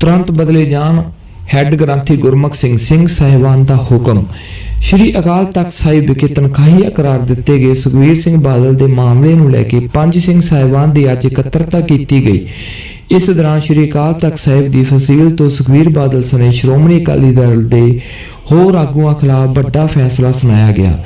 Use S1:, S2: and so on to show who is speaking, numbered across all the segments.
S1: ਤੁਰੰਤ ਬਦਲੇ ਜਾਣ, ਹੈੱਡ ਗ੍ਰੰਥੀ ਗੁਰਮੁਖ ਸਿੰਘ ਸਿੰਘ ਸਹਿਬਾਨ ਦਾ ਹੁਕਮ। ਸ਼੍ਰੀ ਅਕਾਲ ਤਖਤ ਸਾਹਿਬ ਵਿਖੇ ਤਨਖਾਹੀਆ ਕਰਾਰ ਦਿੱਤੇ ਗਏ ਸੁਖਵੀਰ ਸਿੰਘ ਬਾਦਲ ਦੇ ਮਾਮਲੇ ਨੂੰ ਲੈ ਕੇ ਪੰਜ ਸਿੰਘ ਸਾਹਿਬਾਨ ਦੀ ਅੱਜ ਇਕੱਤਰਤਾ ਕੀਤੀ ਗਈ। ਇਸ ਦੌਰਾਨ ਸ਼੍ਰੀ ਅਕਾਲ ਤਖਤ ਸਾਹਿਬ ਦੀ ਫਸੀਲ ਤੋਂ ਸੁਖਵੀਰ ਬਾਦਲ ਸਣੇ ਸ਼੍ਰੋਮਣੀ ਅਕਾਲੀ ਦਲ ਦੇ ਹੋਰ ਆਗੂਆਂ ਖਿਲਾਫ ਵੱਡਾ ਫੈਸਲਾ ਸੁਣਾਇਆ ਗਿਆ।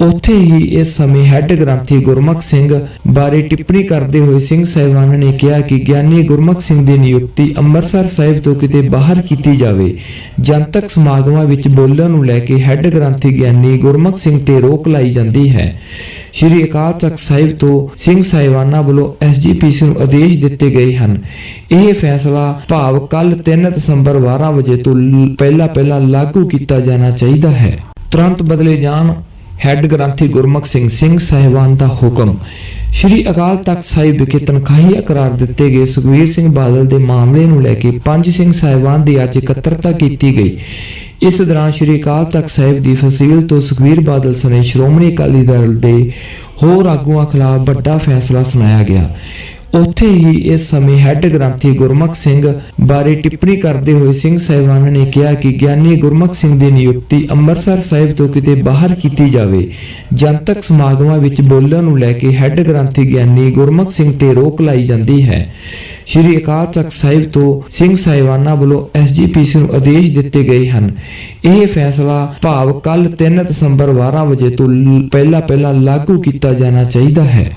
S1: ਉੱਥੇ ਹੀ ਇਸ ਸਮੇਂ ਹੈੱਡ ਗ੍ਰੰਥੀ ਗੁਰਮੁਖ ਸਿੰਘ ਬਾਰੇ ਟਿੱਪਣੀ ਕਰਦੇ ਹੋਏ ਸਿੰਘ ਸਾਹਿਬਾਨ ਨੇ ਕਿਹਾ ਕਿ ਗਿਆਨੀ ਗੁਰਮੁਖ ਸਿੰਘ ਦੀ ਨਿਯੁਕਤੀ ਅੰਮ੍ਰਿਤਸਰ ਸਾਹਿਬ ਤੋਂ ਕਿਤੇ ਬਾਹਰ ਕੀਤੀ ਜਾਵੇ। ਜਨਤਕ ਸਮਾਗਮਾਂ ਵਿੱਚ ਬੋਲਣ ਨੂੰ ਲੈ ਕੇ ਹੈੱਡ ਗ੍ਰੰਥੀ ਗਿਆਨੀ ਗੁਰਮੁਖ ਸਿੰਘ ਤੇ ਰੋਕ ਲਾਈ ਜਾਂਦੀ ਹੈ। ਸ਼੍ਰੀ ਅਕਾਲ ਤਖਤ ਸਾਹਿਬ ਤੋਂ ਸਿੰਘ ਸਾਹਿਬਾਨਾਂ ਵੱਲੋਂ ਐਸਜੀਪੀਸੀ ਨੂੰ ਆਦੇਸ਼ ਦਿੱਤੇ ਗਏ ਹਨ। ਇਹ ਫੈਸਲਾ ਭਾਵ ਕੱਲ 3 ਦਸੰਬਰ 12 ਵਜੇ ਤੋਂ ਪਹਿਲਾਂ ਪਹਿਲਾਂ ਲਾਗੂ ਕੀਤਾ ਜਾਣਾ ਚਾਹੀਦਾ ਹੈ। ਤੁਰੰਤ ਬਦਲੇ ਜਾਣ ਹੈੱਡ ਗ੍ਰੰਥੀ ਗੁਰਮੁਖ ਸਿੰਘ ਸਿੰਘ ਸਾਹਿਬਾਨ ਦਾ ਹੁਕਮ। ਸ਼੍ਰੀ ਅਕਾਲ ਤਖਤ ਸਾਹਿਬ ਵਿਖੇ ਤਨਖਾਹੀਆ ਕਰਾਰ ਦਿੱਤੇ ਗਏ। ਸੁਖਵੀਰ ਸਿੰਘ ਬਾਦਲ ਦੇ ਮਾਮਲੇ ਨੂੰ ਲੈ ਕੇ ਪੰਜ ਸਿੰਘ ਸਾਹਿਬਾਨ ਦੀ ਅੱਜ ਇਕੱਤਰਤਾ ਕੀਤੀ ਗਈ। ਇਸ ਦੌਰਾਨ ਸ਼੍ਰੀ ਅਕਾਲ ਤਖਤ ਸਾਹਿਬ ਦੀ ਫਸੀਲ ਤੋਂ ਸੁਖਵੀਰ ਬਾਦਲ ਸਣੇ ਸ਼੍ਰੋਮਣੀ ਅਕਾਲੀ ਦਲ ਦੇ ਹੋਰ ਆਗੂਆਂ ਖਿਲਾਫ ਵੱਡਾ ਫੈਸਲਾ ਸੁਣਾਇਆ ਗਿਆ। ਉੱਥੇ ਹੀ ਇਸ ਸਮੇਂ ਹੈੱਡ ਗ੍ਰੰਥੀ ਗੁਰਮੁਖ ਸਿੰਘ ਬਾਰੇ ਟਿੱਪਣੀ ਕਰਦੇ ਹੋਏ ਸਿੰਘ ਸਾਹਿਬਾਨ ਨੇ ਕਿਹਾ ਕਿ ਗਿਆਨੀ ਗੁਰਮੁਖ ਸਿੰਘ ਦੀ ਨਿਯੁਕਤੀ ਅੰਮ੍ਰਿਤਸਰ ਸਾਹਿਬ ਤੋਂ ਕਿਤੇ ਬਾਹਰ ਕੀਤੀ ਜਾਵੇ। ਜਨਤਕ ਸਮਾਗਮਾਂ ਵਿੱਚ ਬੋਲਣ ਨੂੰ ਲੈ ਕੇ ਹੈੱਡ ਗ੍ਰੰਥੀ ਗਿਆਨੀ ਗੁਰਮੁਖ ਸਿੰਘ ਤੇ ਰੋਕ ਲਾਈ ਜਾਂਦੀ ਹੈ। ਸ਼੍ਰੀ ਅਕਾਲ ਤਖਤ ਸਾਹਿਬ ਤੋਂ ਸਿੰਘ ਸਾਹਿਬਾਨਾਂ ਵੱਲੋਂ ਐਸਜੀਪੀਸੀ ਨੂੰ ਆਦੇਸ਼ ਦਿੱਤੇ ਗਏ ਹਨ। ਇਹ ਫੈਸਲਾ ਭਾਵ ਕੱਲ 3 ਦਸੰਬਰ 12 ਵਜੇ ਤੋਂ ਪਹਿਲਾਂ ਪਹਿਲਾਂ ਲਾਗੂ ਕੀਤਾ ਜਾਣਾ ਚਾਹੀਦਾ ਹੈ।